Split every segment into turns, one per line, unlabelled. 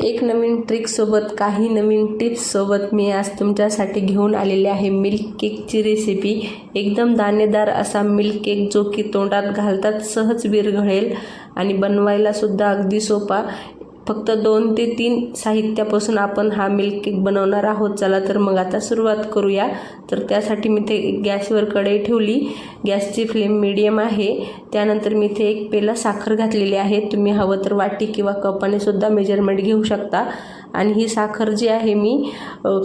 एक नवीन ट्रिकसोबत काही नवीन टिप्ससोबत मी आज तुमच्यासाठी घेऊन आलेले आहे मिल्क केकची रेसिपी एकदम दाणेदार असा मिल्क केक जो की तोंडात घालतात सहज विरघळेल आणि बनवायलासुद्धा अगदी सोपा. फक्त दोन ते तीन साहित्यापासून आपण हा मिल्क केक बनवणार आहोत. चला तर मग आता सुरुवात करूया. तर त्यासाठी मी ते गॅसवर कढई ठेवली. गॅसची फ्लेम मिडियम आहे. त्यानंतर मी इथे एक पेला साखर घातलेली आहे. तुम्ही हवं तर वाटी किंवा कपाने सुद्धा मेजरमेंट घेऊ शकता. आणि ही साखर जी आहे मी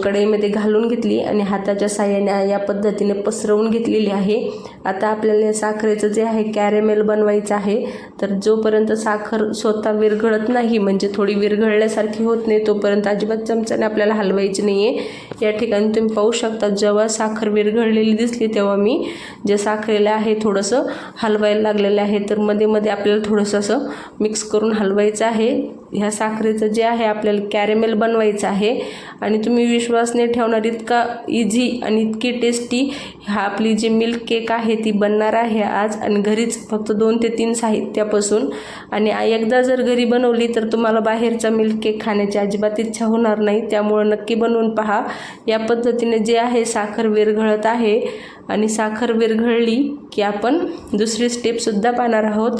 कढईमध्ये घालून घेतली आणि हाताच्या साह्याने या पद्धतीने पसरवून घेतलेली आहे. आता आपल्याला या साखरेचं जे आहे कॅरेमेल बनवायचं आहे. तर जोपर्यंत साखर स्वतः विरघळत नाही म्हणजे थोडी विरघळल्यासारखी होत नाही तोपर्यंत अजिबात चमच्याने आपल्याला हलवायची नाही आहे या ठिकाणी तुम्ही पाहू शकता जेव्हा साखर विरघळलेली दिसली तेव्हा मी जे साखरेला आहे थोडंसं हलवायला लागलेलं आहे. तर मध्ये मध्ये आपल्याला थोडंसं असं मिक्स करून हलवायचं आहे. ह्या साखरेचं जे आहे आपल्याला कॅरेमेल बनवायचं आहे. आणि तुम्ही विश्वास नाही ठेवणार इतका इझी आणि इतकी टेस्टी हा आपली जी मिल्क केक आहे ती बनणार आहे आज. आणि घरीच फक्त दोन ते तीन साहित्यापासून. आणि एकदा जर घरी बनवली तर तुम्हाला बाहेरचा मिल्क केक खाण्याची अजिबात इच्छा होणार नाही. त्यामुळं नक्की बनवून पहा. या पद्धतीने जे आहे साखर विरघळत आहे. आणि साखर विरघळली की आपण दुसरी स्टेपसुद्धा पाहणार आहोत.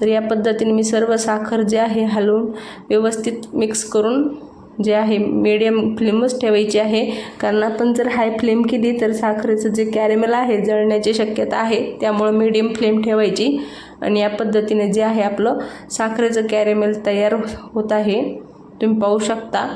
तर या पद्धतीने मी सर्व साखर जे आहे हलवून व्यवस्थित मिक्स करून जे आहे मीडियम फ्लेमच ठेवायची आहे. कारण आपण जर हाय फ्लेम केली तर साखरेचं जे कॅरेमेल आहे जळण्याची शक्यता आहे. त्यामुळं मीडियम फ्लेम ठेवायची. आणि या पद्धतीने जे आहे आपलं साखरेचं कॅरेमेल तयार होत आहे. तुम्ही पाहू शकता.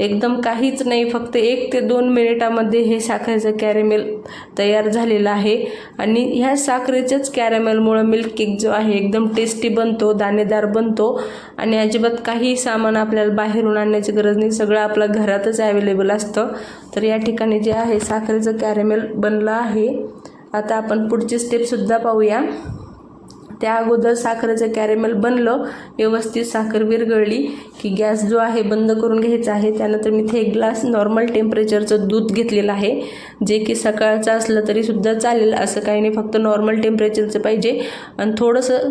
एकदम काहीच नाही फक्त एक ते दोन मिनिटामध्ये हे साखरेचं कॅरेमेल तयार झालेलं आहे. आणि ह्या साखरेच्याच कॅरेमेलमुळं मिल्क केक जो आहे एकदम टेस्टी बनतो दाणेदार बनतो. आणि अजिबात काही सामान आपल्याला बाहेरून आणण्याची गरज नाही सगळं आपल्या घरातच अवेलेबल असतं. तर या ठिकाणी जे आहे साखरेचं कॅरेमेल बनलं आहे. आता आपण पुढची स्टेपसुद्धा पाहूया. त्या अगोदर साखरेचं कॅरेमल बनलं व्यवस्थित साखर विरघळली की गॅस जो आहे बंद करून घ्यायचा आहे. त्यानंतर मी इथे एक ग्लास नॉर्मल टेम्परेचरचं दूध घेतलेलं आहे. जे की सकाळचं असलं तरीसुद्धा चालेल. असं काही नाही फक्त नॉर्मल टेम्परेचरचं पाहिजे. आणि थोडंसं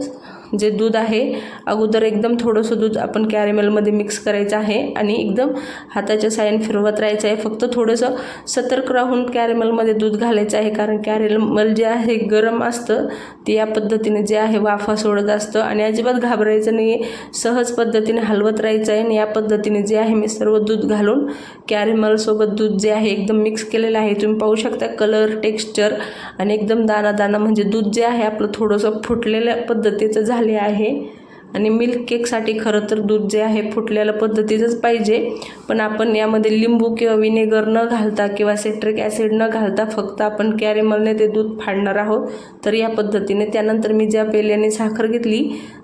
जे दूध आहे अगोदर एकदम थोडंसं दूध आपण कॅरेमेलमध्ये मिक्स करायचं आहे आणि एकदम हाताच्या साह्याने फिरवत राहायचं आहे. फक्त थोडंसं सतर्क राहून कॅरेमेलमध्ये दूध घालायचं आहे कारण कॅरेमल जे आहे गरम असतं ते या पद्धतीने जे आहे वाफा सोडत असतं आणि अजिबात घाबरायचं नाही सहज पद्धतीने हलवत राहायचं आहे आणि या पद्धतीने जे आहे मी सर्व दूध घालून कॅरेमलसोबत दूध जे आहे एकदम मिक्स केलेलं आहे. तुम्ही पाहू शकता कलर टेक्स्चर आणि एकदम दाना दाना म्हणजे दूध जे आहे आपलं थोडंसं फुटलेल्या पद्धतीचं झालं झाले आहे. आणि मिल्क केकसाठी खरं तर दूध जे आहे फुटलेल्या पद्धतीचंच पाहिजे. पण आपण यामध्ये लिंबू किंवा विनेगर न घालता किंवा सेट्रिक ॲसिड न घालता फक्त आपण कॅरेमलने ते दूध फाडणार आहोत. तर या पद्धतीने त्यानंतर मी ज्या पेल्याने साखर घेतली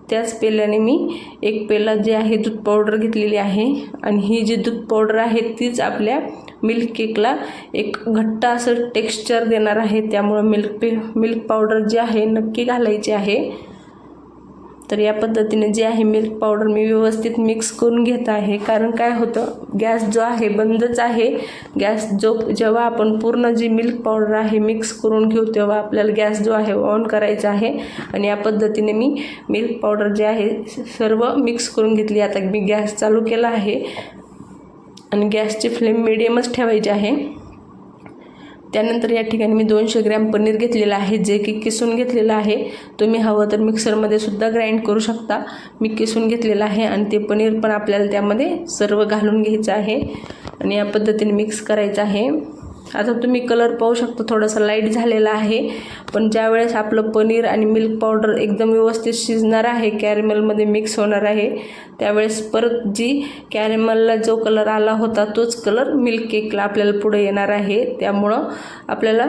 त्याच पेल्याने मी एक पेला जे आहे दूध पावडर घेतलेली आहे. आणि ही जी दूध पावडर आहे तीच आपल्या मिल्क केकला एक घट्ट असं टेक्स्चर देणार आहे. त्यामुळं मिल्क पे मिल्क पावडर जी आहे नक्की घालायची आहे. तर या पद्धतीने जे आहे मिल्क पावडर मी व्यवस्थित मिक्स करून घेत आहे. कारण काय होतं गॅस जो आहे बंदच आहे. गॅस जो जेव्हा आपण पूर्ण जी मिल्क पावडर आहे मिक्स करून घेऊ तेव्हा आपल्याला गॅस जो आहे ऑन करायचा आहे. आणि या पद्धतीने मी मिल्क पावडर जे आहे सर्व मिक्स करून घेतली. आता मी गॅस चालू केला आहे. आणि गॅसची फ्लेम मिडियमच ठेवायची आहे. त्यानंतर या ठिकाणी मी दोनशे ग्रॅम पनीर घेतलेलं आहे जे की किसून घेतलेलं आहे. तुम्ही हवं तर मिक्सरमध्ये सुद्धा ग्राइंड करू शकता. मी किसून घेतलेलं आहे आणि ते पनीर पण आपल्याला त्यामध्ये सर्व घालून घ्यायचं आहे. आणि या पद्धतीने मिक्स करायचं आहे. आता तुम्ही कलर पाहू शकता थोडासा लाइट झालेला आहे. पण ज्यावेळेस आपलं पनीर आणि मिल्क पावडर एकदम व्यवस्थित शिजणार आहे कॅरेमेलमध्ये मिक्स होणार आहे त्यावेळेस परत जी कॅरेमलला जो कलर आला होता तोच कलर मिल्क केकला आपल्याला पुढे येणार आहे. त्यामुळं आपल्याला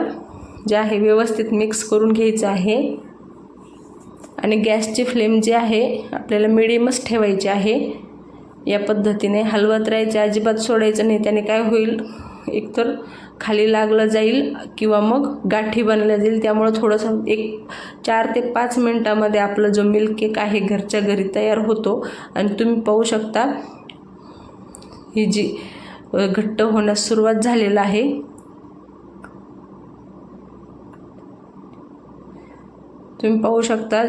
जे आहे व्यवस्थित मिक्स करून घ्यायचं आहे. आणि गॅसची फ्लेम जी आहे आपल्याला मिडियमच ठेवायची आहे. या पद्धतीने हलवत राहायचे अजिबात सोडायचं नाही त्याने काय होईल? एकतर खाली लागलं जाईल किंवा मग गाठी बनल्या जाईल. त्यामुळं थोडंसं एक चार ते पाच मिनटामध्ये आपला जो मिल्क केक आहे घरच्या घरी तयार होतो. आणि तुम्ही पाहू शकता ही जी घट्ट होण्यास सुरुवात झालेलं आहे. तुम्ही पाहू शकता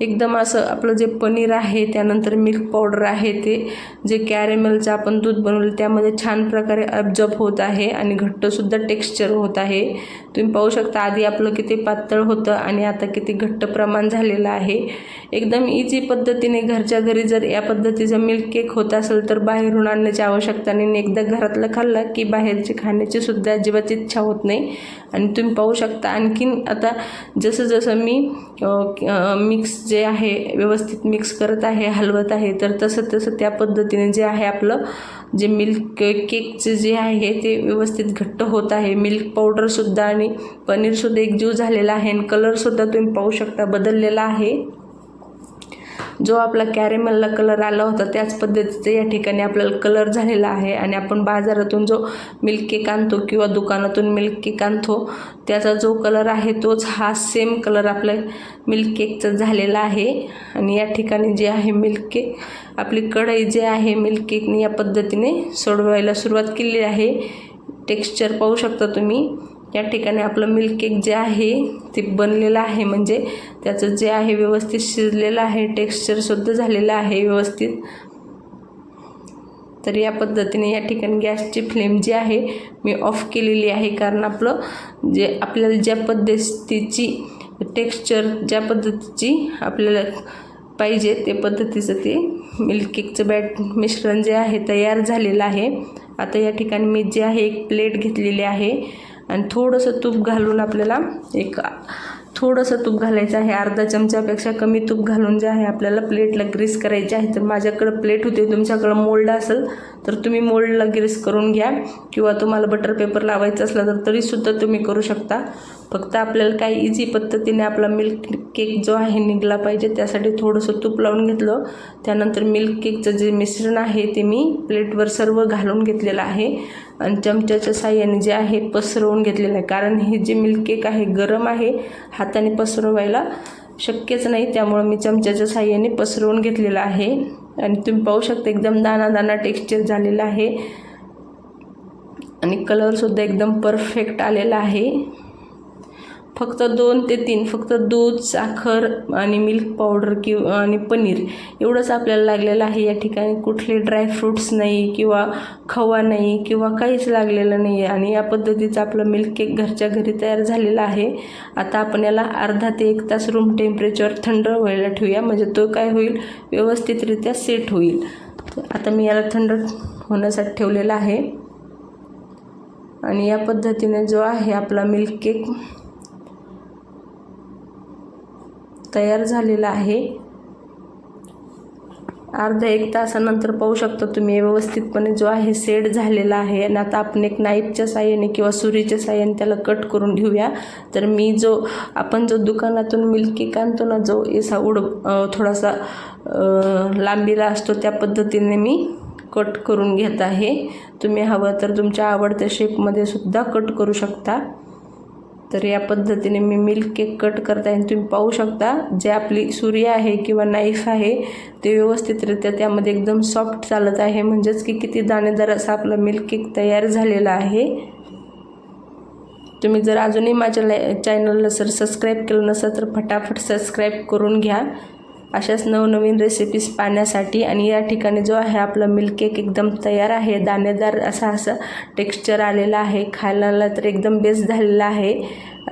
एकदम असं आपलं जे पनीर आहे त्यानंतर मिल्क पावडर आहे ते जे कॅरेमेलचं आपण दूध बनवलं त्यामध्ये छान प्रकारे ॲब्झॉर्ब होत आहे आणि घट्टसुद्धा टेक्स्चर होत आहे. तुम्ही पाहू शकता आधी आपलं किती पातळ होतं आणि आता किती घट्ट प्रमाण झालेलं आहे. एकदम इझी पद्धतीने घरच्या घरी जर या पद्धतीचा मिल्क केक होत असेल तर बाहेरून आणण्याची आवश्यकता नाही. एकदा घरातलं खाल्लं की बाहेरची खाण्याची सुद्धा अजिबात इच्छा होत नाही. आणि तुम्ही पाहू शकता आणखीन आता जसं जसं मी मिक्स जे आहे व्यवस्थित मिक्स करत आहे हलवत आहे तर तसं तसं त्या पद्धतीने जे आहे आपलं जे मिल्क केकचं जे आहे ते व्यवस्थित घट्ट होत आहे. मिल्क पावडरसुद्धा आणि पनीरसुद्धा एकजीव झालेला आहे आणि कलरसुद्धा तुम्ही पाहू शकता बदललेला आहे. जो आपला कॅरेमलला कलर आला होता त्याच पद्धतीचा या ठिकाणी आपल्याला कलर झालेला आहे. आणि आपण बाजारातून जो मिल्क केक आणतो किंवा दुकानातून मिल्क केक आणतो त्याचा जो कलर आहे तोच हा सेम कलर आपल्या मिल्क केकचा झालेला आहे. आणि या ठिकाणी जे आहे मिल्क केक आपली कढई जे आहे मिल्क केकने या पद्धतीने सोडवायला सुरुवात केली आहे. टेक्स्चर पाहू शकता तुम्ही. या ठिकाणी आपलं मिल्क केक जे आहे ते बनलेलं आहे. म्हणजे त्याचं जे आहे व्यवस्थित शिजलेलं आहे टेक्स्चरसुद्धा झालेलं आहे व्यवस्थित. तर या पद्धतीने या ठिकाणी गॅसची फ्लेम जी आहे मी ऑफ केलेली आहे. कारण आपलं जे आपल्याला ज्या पद्धतीची टेक्स्चर ज्या पद्धतीची आपल्याला पाहिजे ते पद्धतीचं ते मिल्क केकचं बॅट मिश्रण जे आहे तयार झालेलं आहे. आता या ठिकाणी मी जे आहे एक प्लेट घेतलेली आहे. आणि थोडंसं तूप घालून आपल्याला एक थोडंसं तूप घालायचं आहे. अर्धा चमच्यापेक्षा कमी तूप घालून जे आहे आपल्याला प्लेटला ग्रीस करायचे आहे. तर माझ्याकडं प्लेट होते तुमच्याकडं मोल्ड असेल तर तुम्ही मोल्डला ग्रीस करून घ्या. किंवा तुम्हाला बटर पेपर लावायचं असला तर तरीसुद्धा तुम्ही करू शकता. फक्त आपल्याला काही इझी पद्धतीने आपला मिल्क केक जो आहे निघला पाहिजे त्यासाठी थोडंसं तूप लावून घेतलं. त्यानंतर मिल्क केकचं जे मिश्रण आहे ते मी प्लेटवर सर्व घालून घेतलेलं आहे. आणि चमच्याच्या साह्याने जे आहे पसरवून घेतलेलं आहे. कारण हे जे मिल्क केक आहे गरम आहे हाताने पसरवायला शक्यच नाही. त्यामुळं मी चमच्याच्या साह्याने पसरवून घेतलेलं आहे. आणि तुम्ही पाहू शकता एकदम दाना दाना टेक्स्चर झालेला आहे. आणि कलरसुद्धा एकदम परफेक्ट आलेला आहे. फक्त दोन ते तीन फक्त दूध साखर आणि मिल्क पावडर किंवा आणि पनीर एवढंच आपल्याला लागलेलं आहे. या ठिकाणी कुठले ड्रायफ्रूट्स नाही किंवा खवा नाही किंवा काहीच लागलेलं नाही आहे आणि या पद्धतीचं आपलं मिल्क केक घरच्या घरी तयार झालेला आहे. आता आपण याला अर्धा ते एक तास रूम टेम्परेचर थंड व्हायला ठेवूया. म्हणजे तो काय होईल? व्यवस्थितरित्या सेट होईल. आता मी याला थंड होण्यासाठी ठेवलेला आहे. आणि या पद्धतीने जो आहे आपला मिल्क केक तयार झालेला आहे. अर्धा एक तासानंतर पाहू शकता तुम्ही व्यवस्थितपणे जो आहे सेट झालेला आहे. आणि आता आपण एक नाईफच्या साह्याने किंवा सुरीच्या साह्याने त्याला कट करून घेऊया. तर मी जो आपण जो दुकानातून मिल्क केक आणतो ना जो असा उड थोडासा लांबीला असतो त्या पद्धतीने मी कट करून घेत आहे. तुम्ही हवं तर तुमच्या आवडत्या शेपमध्ये सुद्धा कट करू शकता. तर या पद्धतीने मी मिल्क केक कट करता येईल तुम्ही पाहू शकता जे आपली सूर्य आहे किंवा नाईफ आहे ते व्यवस्थितरित्या त्यामध्ये एकदम सॉफ्ट चालत आहे. म्हणजेच की किती दाणेदार असा आपला मिल्क केक तयार झालेला आहे. तुम्ही जर अजूनही माझ्या चॅनलला सर सबस्क्राईब केलं नसेल तर फटाफट सबस्क्राईब करून घ्या. अशाच नवनवीन रेसिपीज पाहण्यासाठी आणि या ठिकाणी जो आहे आपला मिल्क केक एकदम तयार आहे दाणेदार असा असं टेक्स्चर आलेला आहे खायला तर एकदम बेस्ट झालेला आहे.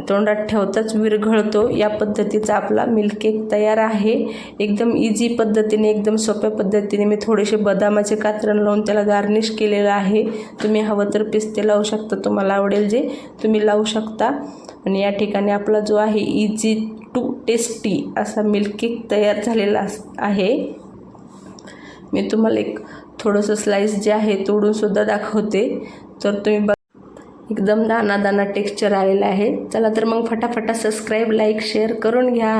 तोंडात ठेवताच विरघळतो या पद्धतीचा आपला मिल्क केक तयार आहे. एकदम इझी पद्धतीने एकदम सोप्या पद्धतीने मी थोडेसे बदामाचे कात्रण लावून त्याला गार्निश केलेलं आहे. तुम्ही हवं तर पिस्ते लावू शकता. तुम्हाला आवडेल जे तुम्ही लावू शकता. आणि या ठिकाणी आपला जो आहे इझी टू टेस्टी असा मिल्क केक तयार झालेला आहे. मी तुम्हाला एक थोडंसं स्लाईस जे आहे तोडूनसुद्धा दाखवते. तर तुम्ही एकदम दाना दाना टेक्स्चर आलेला आहे. चला तर मग फटाफटा सबस्क्राईब लाईक शेअर करून घ्या.